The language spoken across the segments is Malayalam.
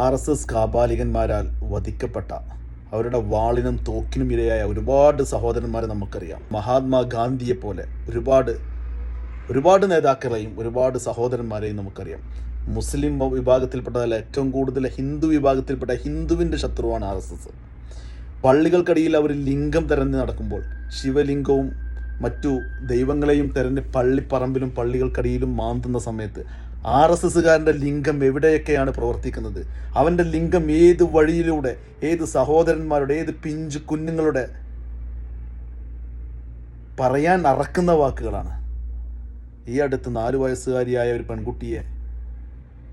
ആർ എസ് എസ് കാപാലികന്മാരാൽ വധിക്കപ്പെട്ട അവരുടെ വാളിനും തോക്കിനും ഇരയായ ഒരുപാട് സഹോദരന്മാരെ നമുക്കറിയാം. മഹാത്മാഗാന്ധിയെ പോലെ ഒരുപാട് ഒരുപാട് നേതാക്കളെയും ഒരുപാട് സഹോദരന്മാരെയും നമുക്കറിയാം. മുസ്ലിം വിഭാഗത്തിൽപ്പെട്ടതല്ല ഏറ്റവും കൂടുതൽ ഹിന്ദു വിഭാഗത്തിൽപ്പെട്ട ഹിന്ദുവിന്റെ ശത്രുവാണ് ആർ എസ് എസ്. പള്ളികൾക്കടിയിൽ അവർ ലിംഗം തെരഞ്ഞു നടക്കുമ്പോൾ ശിവലിംഗവും മറ്റു ദൈവങ്ങളെയും തെരഞ്ഞ് പള്ളിപ്പറമ്പിലും പള്ളികൾക്കടിയിലും മാന്തുന്ന സമയത്ത് ആർ എസ് എസ്സുകാരന്റെ ലിംഗം എവിടെയൊക്കെയാണ് പ്രവർത്തിക്കുന്നത്? അവന്റെ ലിംഗം ഏത് വഴിയിലൂടെ ഏത് സഹോദരന്മാരുടെ ഏത് പിഞ്ച് കുഞ്ഞുങ്ങളുടെ പറയാൻ അറക്കുന്ന വാക്കുകളാണ്? ഈ അടുത്ത് നാലു വയസ്സുകാരിയായ ഒരു പെൺകുട്ടിയെ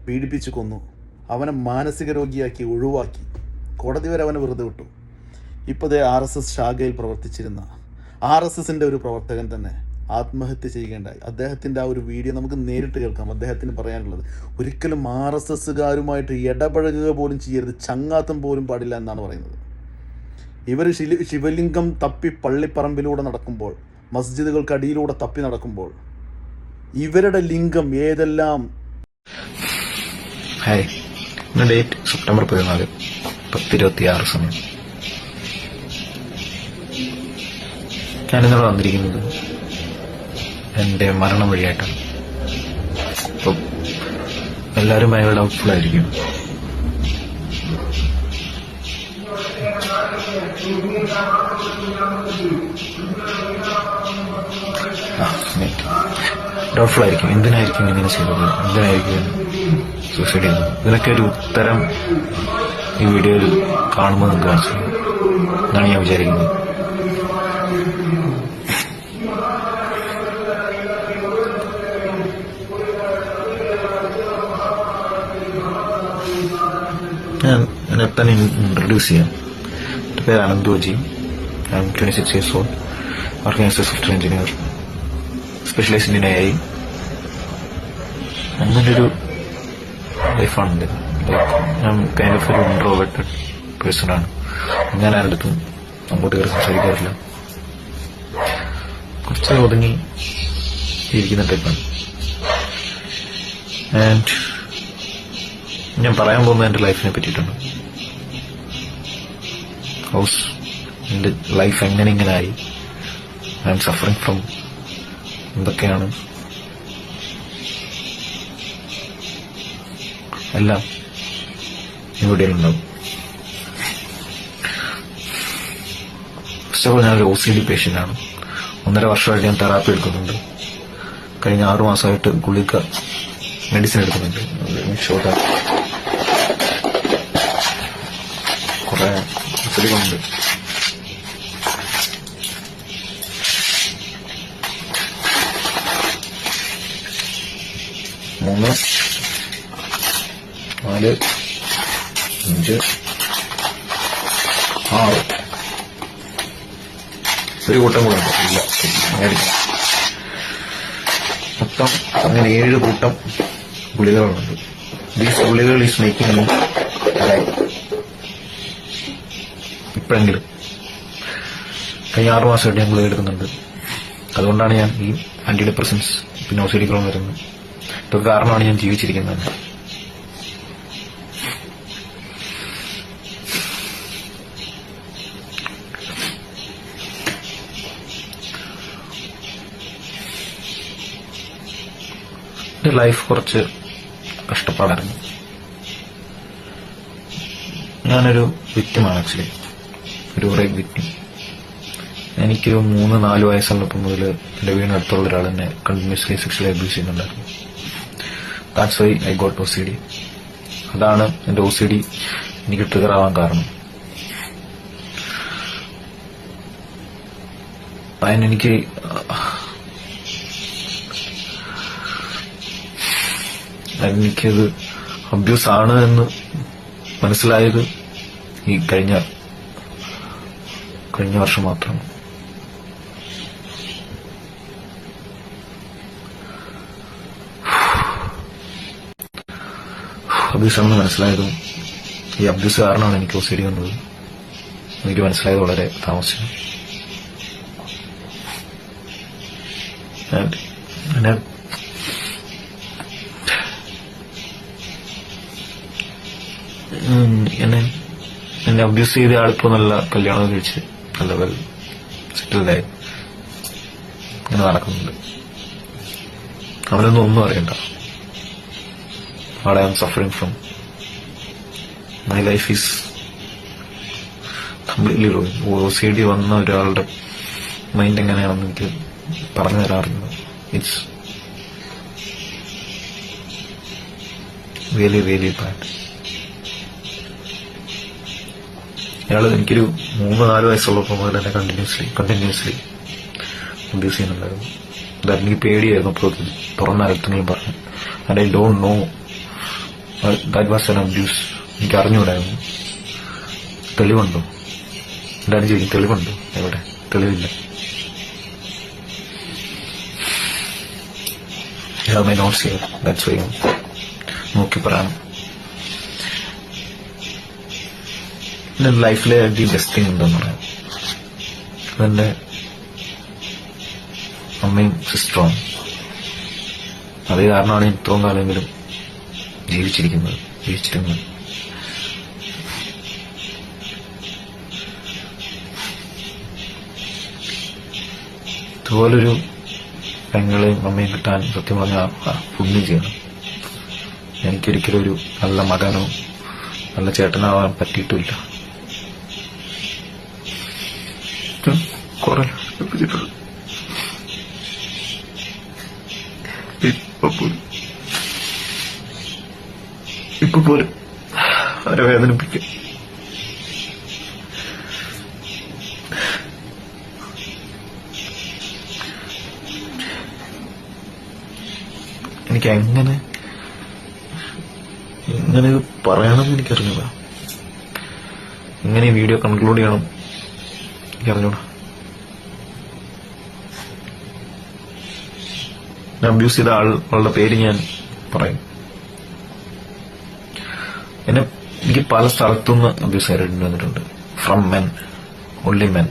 പീഡിപ്പിച്ചു കൊന്നു. അവനെ മാനസിക രോഗിയാക്കി ഒഴിവാക്കി. കോടതി വരെ അവനെ വെറുതെ വിട്ടു. ഇപ്പോഴത്തെ ആർ എസ് എസ് ശാഖയിൽ പ്രവർത്തിച്ചിരുന്ന ആർ എസ് എസിന്റെ ഒരു പ്രവർത്തകൻ തന്നെ ആത്മഹത്യ ചെയ്യേണ്ടായി അദ്ദേഹത്തിന്റെ ആ ഒരു വീഡിയോ നമുക്ക് നേരിട്ട് കേൾക്കാം. അദ്ദേഹത്തിന് പറയാനുള്ളത് ഒരിക്കലും ആർ എസ് എസ്സുകാരുമായിട്ട് ഇടപഴകുക പോലും ചെയ്യരുത്. ചങ്ങാത്തം പോലും പാടില്ല എന്നാണ് പറയുന്നത്. ഇവർ ശിലി ശിവലിംഗം തപ്പി പള്ളിപ്പറമ്പിലൂടെ നടക്കുമ്പോൾ മസ്ജിദുകൾക്കടിയിലൂടെ തപ്പി നടക്കുമ്പോൾ ഇവരുടെ ലിംഗം ഏതെല്ലാം? ഹായ് ഇന്ന് ഡേറ്റ് സെപ്റ്റംബർ പതിനാല് പത്തിരുപത്തി ആറ് സമയം. ഞാനിന്നോട് വന്നിരിക്കുന്നത് എന്റെ മരണം വഴിയായിട്ടാണ് അപ്പം എല്ലാവരും ഭയങ്കര ഡൗട്ട്ഫുൾ ആയിരിക്കും ഡൗട്ട്ഫുൾ ആയിരിക്കും എന്തിനായിരിക്കും ഇങ്ങനെ ചെയ്തത്? എന്തിനായിരിക്കും സൂസൈഡ് ചെയ്യുന്നത്? ഇതിനൊക്കെ ഒരു ഉത്തരം ഈ വീഡിയോയിൽ കാണുമ്പോൾ നിങ്ങൾക്ക് മനസ്സിലാവും. എന്നാണ് ഞാൻ വിചാരിക്കുന്നത്. ഞാൻ എന്നെ തന്നെ ഇൻട്രൊഡ്യൂസ് ചെയ്യാം. എന്റെ പേര് Ananthoji I am twenty six years old working as a software engineer specialised in AI അങ്ങനെ ഒരു ലൈഫാണ് എന്റെ ഞാൻ കൈൻഡ് ഓഫ് ഒരു ഇൻട്രോവേർട്ടഡ് പേഴ്സണാണ് ഞാൻ ആരുടെ അടുത്തും അങ്ങോട്ട് കയറി സംസാരിക്കാറില്ല. കുറച്ച് ഒതുങ്ങി ഇരിക്കുന്ന ടൈപ്പാണ് ആൻഡ് ഞാൻ പറയാൻ പോകുന്നത് എന്റെ ലൈഫിനെ പറ്റിയിട്ടുണ്ട്. ഹൗസ് ലൈഫ് എങ്ങനെ ഇങ്ങനെ ആയി? ഐ എം സഫറിങ് ഫ്രം എന്തൊക്കെയാണ്? എല്ലാം ഇവിടെയുണ്ടാവും. ഫസ്റ്റ് ഓഫ് ഓൾ ഞാനൊരു ഒ സി ഡി പേഷ്യന്റാണ് ഒന്നര വർഷമായിട്ട് ഞാൻ തെറാപ്പി എടുക്കുന്നുണ്ട്. കഴിഞ്ഞ ആറു മാസമായിട്ട് ഗുളിക മെഡിസിൻ എടുക്കുന്നുണ്ട്. ഷോർട്ട് അസുഖങ്ങളുണ്ട് മൂന്ന് നാല് അഞ്ച് ആറ്. ഒരു കൂട്ടം കൂടെ ഉണ്ട്. ഇല്ല മേടിക്കാം. മൊത്തം അങ്ങനെ ഏഴ് കൂട്ടം ഗുളികകളുണ്ട്. ദീസ് ഗുളികകൾ ഈസ് മേക്കിംഗ് ഇപ്പോഴെങ്കിലും കഴിഞ്ഞ ആറു മാസമായിട്ട് ഞാൻ ഗുളിക അതുകൊണ്ടാണ് ഞാൻ ഈ ആന്റി ഡിപ്രസൻസ് പിന്നെ ഓസിഡിക്കളും വരുന്നത്. ഇതൊക്കെ കാരണമാണ് ഞാൻ ജീവിച്ചിരിക്കുന്നത്. എന്റെ ലൈഫ് കുറച്ച് കഷ്ടപ്പാടായിരുന്നു. ഞാനൊരു വ്യക്തിമാണ് ആക്ച്വലി ഒരു ബ്രേക്ക് കിട്ടി. എനിക്ക് മൂന്ന് നാല് വയസ്സുള്ളപ്പോൾ മുതൽ എന്റെ വീടിനടുത്തുള്ള ഒരാൾ എന്നെ കണ്ടിന്യൂസ്ലി സെക്ഷലി അബ്യൂസ് ചെയ്യുന്നുണ്ടായിരുന്നു. That's why I got O C D അതാണ് എന്റെ ഒ സി ഡി എനിക്ക് ട്രിഗർ ആവാൻ കാരണം. അതിനെനിക്ക് എനിക്കത് അബ്യൂസ് ആണ് എന്ന് മനസ്സിലായത് ഈ കഴിഞ്ഞ കഴിഞ്ഞ വർഷം മാത്രം അബ്ദുസാണെന്ന് മനസ്സിലായതും ഈ അബ്ദുസ് കാരണമാണ് എനിക്ക് ഒസിഡി വന്നത്. എനിക്ക് മനസ്സിലായത് വളരെ താമസിച്ചു. എന്നെ എന്നെ എന്നെ അബ്യൂസ് ചെയ്ത ആളിപ്പോ നല്ല കല്യാണം കഴിച്ച്. നല്ല വെൽ സെറ്റിൽഡായി ഇങ്ങനെ നടക്കുന്നുണ്ട്. അവനൊന്നും ഒന്നും അറിയണ്ട. അവിടെ I am suffering from my life is completely ruined O C D വന്ന ഒരാളുടെ മൈൻഡ് എങ്ങനെയാണെന്ന് എനിക്ക് പറഞ്ഞു തരാറില്ല. ഇറ്റ്സ് റിയലി റിയലി ബാഡ് അയാൾ എനിക്കൊരു മൂന്ന് നാല് വയസ്സുള്ളപ്പോൾ മുതൽ എന്നെ കണ്ടിന്യൂസ്ലി കണ്ടിന്യൂസ്ലി അബ്യൂസ് ചെയ്യുന്നുണ്ടായിരുന്നു. അതായത് എനിക്ക് പേടിയായിരുന്നു അപ്പോൾ തുറന്ന ആരെങ്കിലും പറഞ്ഞു. And I don't know that was an abuse എനിക്ക് അറിഞ്ഞുകൂടായിരുന്നു തെളിവുണ്ടോ? എല്ലാവരും ചോദിക്കും തെളിവുണ്ടോ? എവിടെ? തെളിവില്ല. മൈ നോട്ട്സ് ചെയ്യാം ദാറ്റ്സ് വൈ നോക്കി പറയണം എന്റെ ലൈഫിലെ ദി ബെസ്റ്റ് തിങ് ഉണ്ടെന്ന് പറയാം. അതെന്റെ അമ്മയും സിസ്റ്ററും. അതേ കാരണമാണ് ഇത്രയും കാലമെങ്കിലും ജീവിച്ചിരിക്കുന്നത്. ജീവിച്ചിരുന്നത്. ഇതുപോലൊരു പെങ്ങളെയും അമ്മയും കിട്ടാൻ സത്യം പറഞ്ഞാൽ പുണ്യം ചെയ്യണം. എനിക്കൊരിക്കലും ഒരു നല്ല മകനോ നല്ല ചേട്ടനാവാൻ പറ്റിയിട്ടില്ല. കുറെ ഇപ്പൊ പോലും. ഇപ്പൊ പോലും അവരെ വേദനിപ്പിക്കും. എനിക്ക് എങ്ങനെ ഇത് പറയണമെന്ന് എനിക്കറിഞ്ഞൂടാ. ഇങ്ങനെ വീഡിയോ കൺക്ലൂഡ് ചെയ്യണം. എനിക്കറിഞ്ഞൂടാ. അബ്യൂസ് ചെയ്ത ആളുകളുടെ പേര് ഞാൻ പറയും. എന്നെ എനിക്ക് പല സ്ഥലത്തുനിന്ന് അബ്യൂസ് ആയിട്ട് വന്നിട്ടുണ്ട്. ഫ്രം മെൻ ഒൺലി മെൻ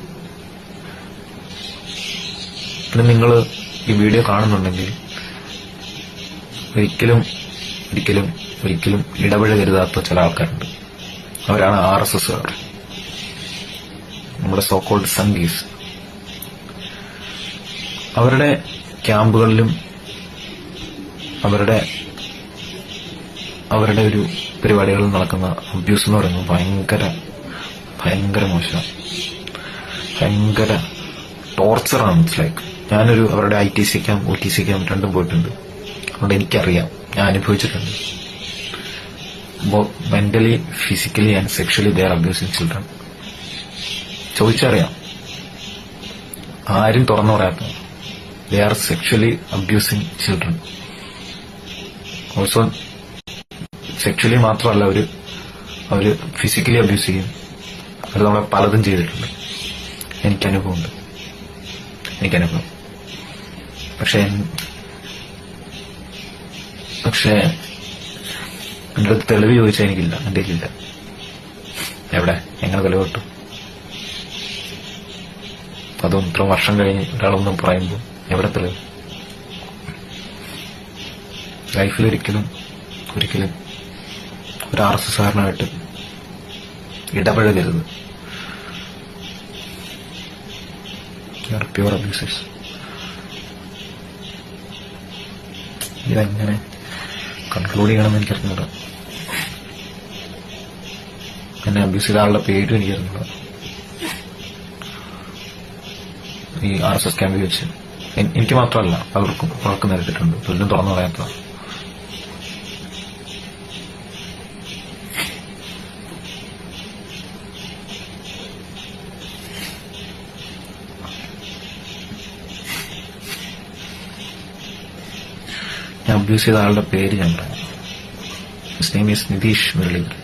പിന്നെ നിങ്ങൾ ഈ വീഡിയോ കാണുന്നുണ്ടെങ്കിൽ ഒരിക്കലും ഒരിക്കലും ഒരിക്കലും ഇടപഴകരുതാത്ത ചില ആൾക്കാരുണ്ട്. അവരാണ് ആർ എസ് എസ് നമ്മുടെ സോക്കോൾഡ് സംഗീസ് അവരുടെ ക്യാമ്പുകളിലും അവരുടെ അവരുടെ ഒരു പരിപാടികളിൽ നടക്കുന്ന അബ്യൂസ് എന്ന് പറയുന്നത് ഭയങ്കര ഭയങ്കര മോശമാണ്. ഭയങ്കര ടോർച്ചറാണ് ഇറ്റ്സ് ലൈക്ക് ഞാനൊരു അവരുടെ I T C camp O T C രണ്ടും പോയിട്ടുണ്ട്. അതുകൊണ്ട് എനിക്കറിയാം. ഞാൻ അനുഭവിച്ചിട്ടുണ്ട്. Mentally physically and sexually their abusing children ചോദിച്ചറിയാം. ആരും തുറന്നു പറയാത്ത. They are sexually abusing children also sexually മാത്രമല്ല അവർ അവർ ഫിസിക്കലി അബ്യൂസ് ചെയ്യും. അവർ നമ്മളെ പലതും ചെയ്തിട്ടുണ്ട്. എനിക്ക് അനുഭവമുണ്ട് എനിക്കനുഭവം. പക്ഷെ പക്ഷേ പക്ഷെ എന്റെ തെളിവ് ചോദിച്ചാൽ എനിക്കില്ല. എന്റെ ഇല്ല എവിടെ? എങ്ങനെ തെളിവ് കിട്ടും അതും ഇത്ര വർഷം കഴിഞ്ഞ് ഒരാളൊന്നും പറയുമ്പോൾ എവിടെ തെളിവ്? ലൈഫിൽ ഒരിക്കലും ഒരിക്കലും ഒരു ആർ എസ് എസ് കാരനായിട്ട് ഇടപഴകരുത്. പ്യൂർ അബ്യൂസേഴ്സ് ഇതെങ്ങനെ കൺക്ലൂഡ് ചെയ്യണമെന്ന് എനിക്കറിഞ്ഞൂടാ. എന്നെ അബ്യൂസ് ചെയ്ത ആളുടെ പേരും എനിക്കറിഞ്ഞൂടാ. ഈ ആർ എസ് എസ് ക്യാമ്പ് വെച്ച്. എനിക്ക് മാത്രമല്ല പലർക്കും പലർക്കും നേരിട്ടിട്ടുണ്ട് തൊല്ലും തുറന്നു പറയാത്ത ഞാൻ അബ്യൂസ് ചെയ്ത ആളുടെ പേര് ഞാൻ പറയാം his name is Nitish Muralidharan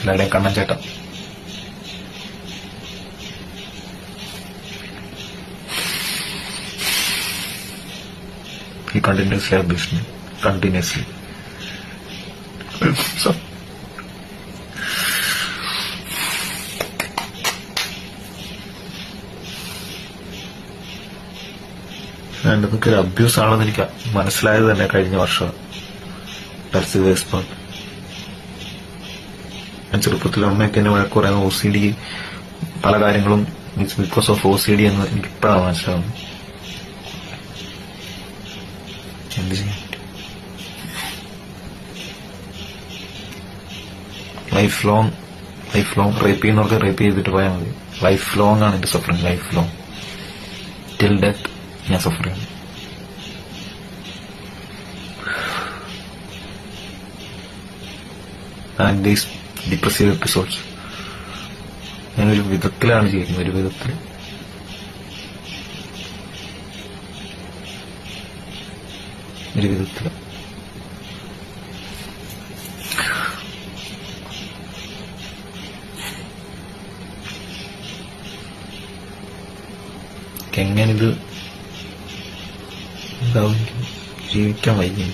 എല്ലാവരുടെയും കണ്ണൻ ചേട്ടൻ He continuously abused me. Continuously. അതൊക്കെ ഒരു അബ്യൂസ് ആണെന്ന് എനിക്ക് മനസ്സിലായത് തന്നെ കഴിഞ്ഞ വർഷം. ഞാൻ ചെറുപ്പത്തിൽ അമ്മയൊക്കെ എന്നെ വഴക്ക് പറയാൻ ഒ സി ഡി പല കാര്യങ്ങളും it's because of O C D എന്ന് എനിക്ക് ഇപ്പോഴാണ് മനസ്സിലാവുന്നത്. Life long life long rape ചെയ്യുന്നവർക്ക് റേപ്പ് ചെയ്തിട്ട് പോയാൽ മതി. ലൈഫ് ലോങ് ആണ് എന്റെ suffering life long till death ഞാൻ ചെയ്യുന്നു ആൻഡ് ദീസ് ഡിപ്രസീവ് എപ്പിസോഡ്സ് ഞാനൊരു വിധത്തിലാണ് ചെയ്യുന്നത് ഒരു വിധത്തിൽ. ഒരു വിധത്തിൽ. എങ്ങനിത് എനിക്ക് ജീവിക്കാൻ വയ്യ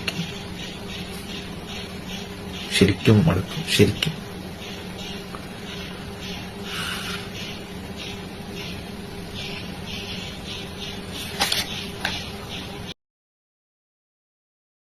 ശരിക്കും മടുക്കും. ശരിക്കും.